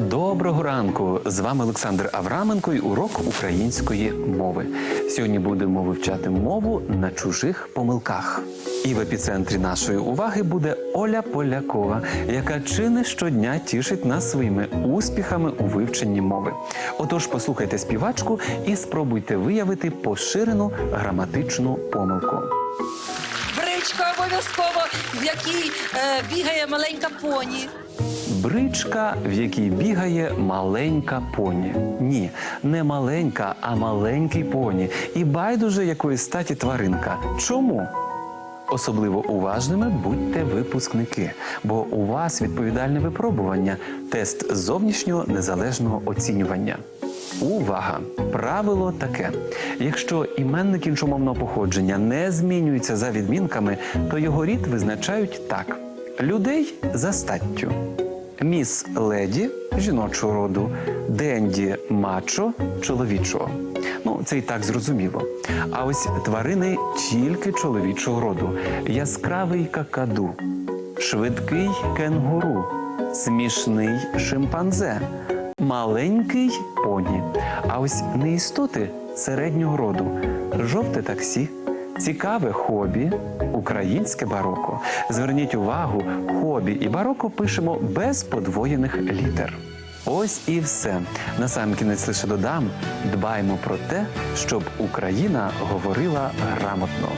Доброго ранку! З вами Олександр Авраменко і урок української мови. Сьогодні будемо вивчати мову на чужих помилках. І в епіцентрі нашої уваги буде Оля Полякова, яка чи не щодня тішить нас своїми успіхами у вивченні мови. Отож, послухайте співачку і спробуйте виявити поширену граматичну помилку. Бричка обов'язково, в якій е, бігає маленька поні. Бричка, в якій бігає маленька поні. Ні, не маленька, а маленький поні. І байдуже якої статі тваринка. Чому? Особливо уважними будьте випускники, бо у вас відповідальне випробування тест зовнішнього незалежного оцінювання. Увага! Правило таке: якщо іменник іншомовного походження не змінюється за відмінками, то його рід визначають так: людей за статтю. Міс леді жіночого роду, денді мачо чоловічого. Ну, це і так зрозуміло. А ось тварини тільки чоловічого роду: яскравий какаду, швидкий кенгуру, смішний шимпанзе, маленький поні. А ось неістоти середнього роду, жовте таксі. Цікаве хобі, українське бароко. Зверніть увагу, хобі і бароко пишемо без подвоєних літер. Ось і все. На сам кінець лише додам: дбаймо про те, щоб Україна говорила грамотно.